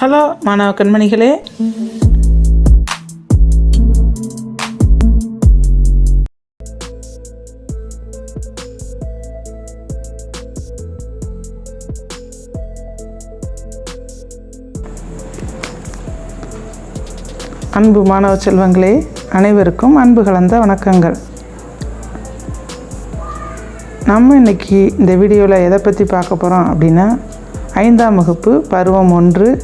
Hello மாணவ கண்மணிகளே. அன்பு மாணவ செல்வங்களே அனைவருக்கும் அன்பு கலந்த வணக்கங்கள். நம்ம இன்னைக்கு இந்த வீடியோவில் எதை பற்றி பார்க்க போகிறோம் அப்படின்னா ஐந்தாம் வகுப்பு பருவம் ஒன்று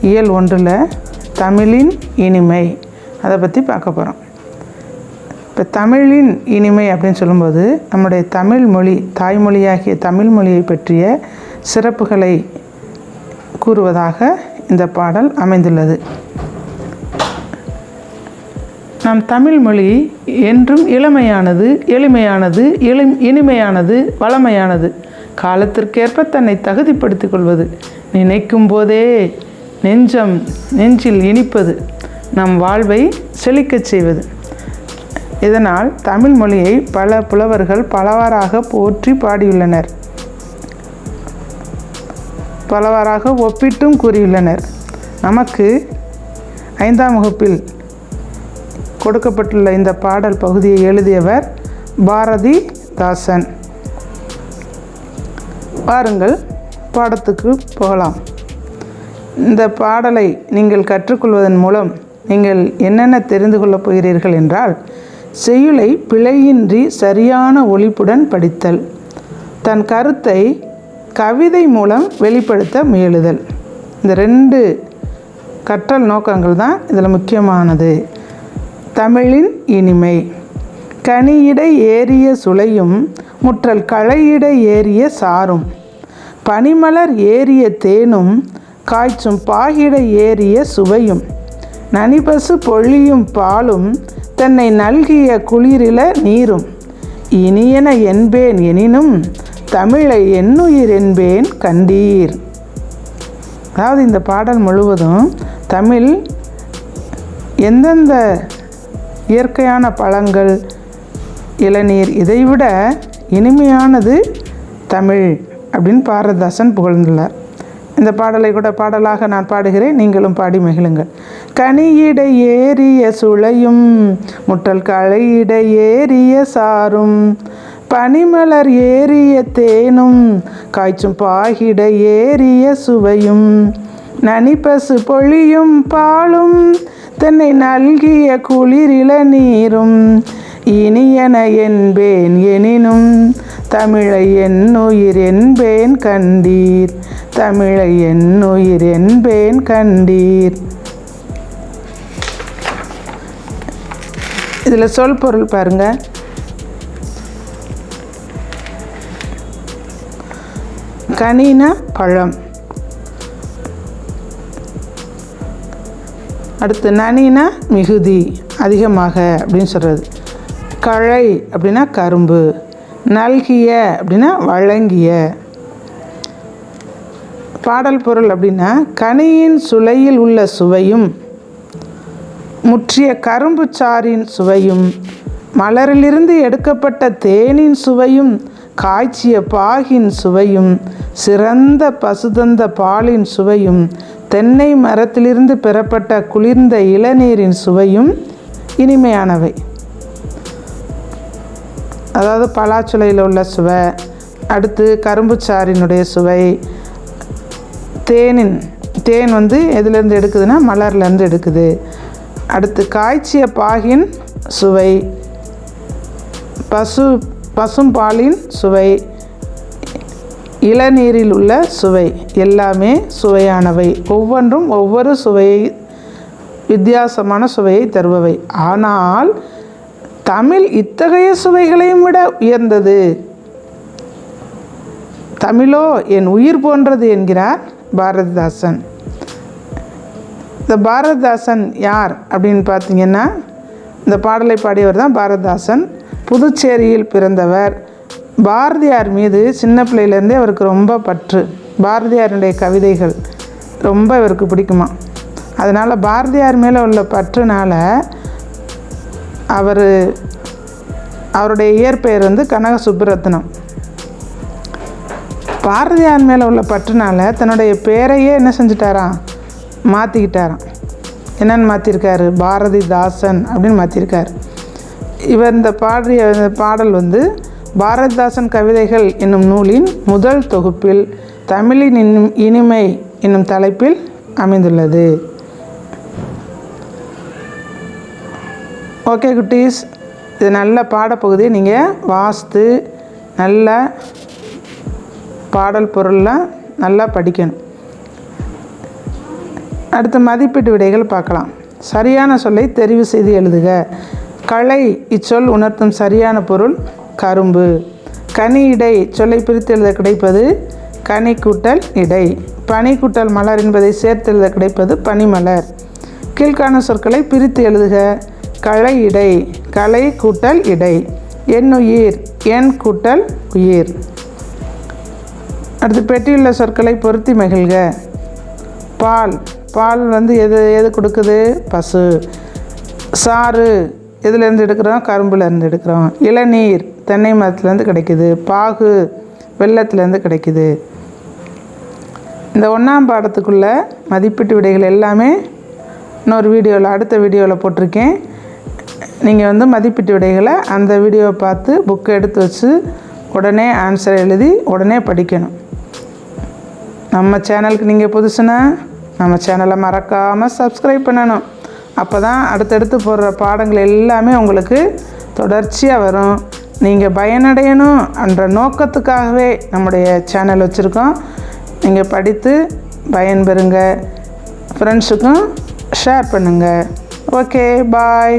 இயல் ஒன்றில் தமிழின் இனிமை. அதை பற்றி பார்க்க போகிறோம் இப்போ தமிழின் இனிமை அப்படின்னு சொல்லும்போது நம்முடைய தமிழ் மொழி தாய்மொழியாகிய தமிழ் மொழியை பற்றிய சிறப்புகளை கூறுவதாக இந்த பாடல் அமைந்துள்ளது. நம் தமிழ் மொழி என்றும் இளமையானது எளிமையானது எளி இனிமையானது வளமையானது. காலத்திற்கேற்ப தன்னை தகுதிப்படுத்திக் கொள்வது நினைக்கும் போதே நெஞ்சம் நெஞ்சில் இனிப்பது நம் வாழ்வை செழிக்கச் செய்வது. இதனால் தமிழ் மொழியை பல புலவர்கள் பலவாறாக போற்றி பாடியுள்ளனர். பலவாறாக ஒப்பிட்டும் கூறியுள்ளனர். நமக்கு ஐந்தாம் வகுப்பில் கொடுக்கப்பட்டுள்ள இந்த பாடல் பகுதியை எழுதியவர் பாரதி தாசன். வாருங்கள் பாடத்துக்கு போகலாம். இந்த பாடலை நீங்கள் கற்றுக்கொள்வதன் மூலம் நீங்கள் என்னென்ன தெரிந்து கொள்ளப் போகிறீர்கள் என்றால் செய்யுளை பிழையின்றி சரியான ஒழிப்புடன் படித்தல் தன் கருத்தை கவிதை மூலம் வெளிப்படுத்த முயலுதல். இந்த ரெண்டு கற்றல் நோக்கங்கள் தான் இதில் முக்கியமானது. தமிழின் இனிமை கனியிடை ஏறிய சுளையும் முற்றல் களையிட ஏறிய சாரும் பனிமலர் ஏறிய தேனும் காய்ச்சும் பாகிட ஏறிய சுவையும் நனிபசு பொழியும் பாலும் தன்னை நல்கிய குளிரில நீரும். இனியன என்பேன் எனினும் தமிழை என்னுயிர் என்பேன் கண்டீர். அதாவது இந்த பாடல் முழுவதும் தமிழ் எந்தெந்த இயற்கையான பழங்கள் இளநீர் இதைவிட இனிமையானது தமிழ் அப்படின்னு பாரதாசன் புகழ்ந்துள்ளார். இந்த பாடலை கூட பாடலாக நான் பாடுகிறேன். நீங்களும் பாடி மகிழுங்கள். கனியிட ஏறிய சுளையும் முட்டல் களையிட ஏறிய சாரும் பனிமலர் ஏறிய தேனும் காய்ச்சும் பாகிட ஏறிய சுவையும் நனிப்பசு பொழியும் பாலும் தன்னை நல்கிய குளிரில நீரும் இனியன என்பேன். எனினும் தமிழை என்னுயிர் என்பேன் கண்டீர். தமிழை என்னுயிர் என்பேன் கண்டீர். இதில் சொல் பொருள் பாருங்க. கனினா பழம். அடுத்து நனினா மிகுதி அதிகமாக அப்படின்னு சொல்கிறது களை அப்படின்னா கரும்பு நல்கிய அப்படின்னா வழங்கிய. பாடல் பொருள் அப்படின்னா கனியின் சுளையில் உள்ள சுவையும் முற்றிய கரும்பு சாறின் சுவையும் மலரிலிருந்து எடுக்கப்பட்ட தேனின் சுவையும் காய்ச்சிய பாகின் சுவையும் சிறந்த பசுதந்த பாலின் சுவையும் தென்னை மரத்திலிருந்து பெறப்பட்ட குளிர்ந்த இளநீரின் சுவையும் இனிமையானவை. அதாவது பலாச்சுளையில் உள்ள சுவை அடுத்து கரும்பு சாரினுடைய சுவை. தேனின் தேன் வந்து எதுலேருந்து எடுக்குதுன்னா மலர்லேருந்து எடுக்குது. அடுத்து காய்ச்சிய பாகின் சுவை பசு பசும்பாலின் சுவை இளநீரில் உள்ள சுவை எல்லாமே சுவையானவை. ஒவ்வொன்றும் ஒவ்வொரு சுவையை வித்தியாசமான சுவையை தருபவை. ஆனால் தமிழ் இத்தகைய சுவைகளையும் விட உயர்ந்தது. தமிழோ என் உயிர் போன்றது என்கிறார் பாரதிதாசன். இந்த பாரதிதாசன் யார் அப்படின்னு பார்த்தீங்கன்னா இந்த பாடலை பாடியவர் தான் பாரதிதாசன். புதுச்சேரியில் பிறந்தவர். பாரதியார் மீது சின்ன பிள்ளையிலேருந்தே அவருக்கு ரொம்ப பற்று. பாரதியாருடைய கவிதைகள் ரொம்ப இவருக்கு பிடிக்குமா? அதனால் பாரதியார் மேலே உள்ள பற்றுனால அவர் அவருடைய இயற்பெயர் வந்து கனக சுப்புரத்னம். பாரதியார் மேலே உள்ள பற்றுனால தன்னுடைய பேரையே என்ன செஞ்சிட்டாராம்? மாற்றிக்கிட்டாராம் என்னன்னு மாற்றிருக்காரு பாரதிதாசன் அப்படின்னு மாற்றிருக்காரு இவர் இந்த பாடிய பாடல் வந்து பாரதிதாசன் கவிதைகள் என்னும் நூலின் முதல் தொகுப்பில் தமிழின் இனிமை என்னும் தலைப்பில் அமைந்துள்ளது. ஓகே குட்டீஸ். இது நல்ல பாடப்பகுதியை நீங்கள் வாஸ்து நல்ல பாடல் பொருள்லாம் நல்லா படிக்கணும். அடுத்து மதிப்பீட்டு விடைகள் பார்க்கலாம். சரியான சொல்லை தெரிவு செய்து எழுதுக. களை இச்சொல் உணர்த்தும் சரியான பொருள் கரும்பு. கனி இடை சொல்லை பிரித்து எழுத கிடைப்பது கனி கூட்டல் இடை. பனி கூட்டல் மலர் என்பதை சேர்த்து எழுத கிடைப்பது பனிமலர். கீழ்காண சொற்களை பிரித்து எழுதுக. களை இடை. களை கூட்டல் இடை எண்ணுயிர் எண் கூட்டல் உயிர். அடுத்து பெட்டியுள்ள சொற்களை பொருத்தி மகிழ்க. பால் பால் வந்து எது எது கொடுக்குது? பசு. சாறு எதுலேருந்து எடுக்கிறோம்? கரும்புலேருந்து எடுக்கிறோம். இளநீர் தென்னை மரத்துலேருந்து கிடைக்குது. பாகு வெள்ளத்துலேருந்து கிடைக்குது. இந்த ஒன்றாம் பாடத்துக்குள்ள மதிப்பீட்டு விடைகள் எல்லாமே இன்னொரு வீடியோவில் அடுத்த வீடியோவில் போட்டிருக்கேன். நீங்கள் வந்து மதிப்பீட்டு விடைகளை அந்த வீடியோவை பார்த்து புக்கை எடுத்து வச்சு உடனே ஆன்சர் எழுதி உடனே படிக்கணும். நம்ம சேனலுக்கு நீங்கள் புதுசுனா நம்ம சேனலை மறக்காமல் சப்ஸ்கிரைப் பண்ணணும். அப்போ தான் அடுத்தடுத்து போடுற பாடங்கள் எல்லாமே உங்களுக்கு தொடர்ச்சியாக வரும். நீங்கள் பயனடையணும் என்ற நோக்கத்துக்காகவே நம்முடைய சேனல் வச்சுருக்கோம். நீங்கள் படித்து பயன்பெறுங்க. ஃப்ரெண்ட்ஸுக்கும் ஷேர் பண்ணுங்கள் ஓகே பாய்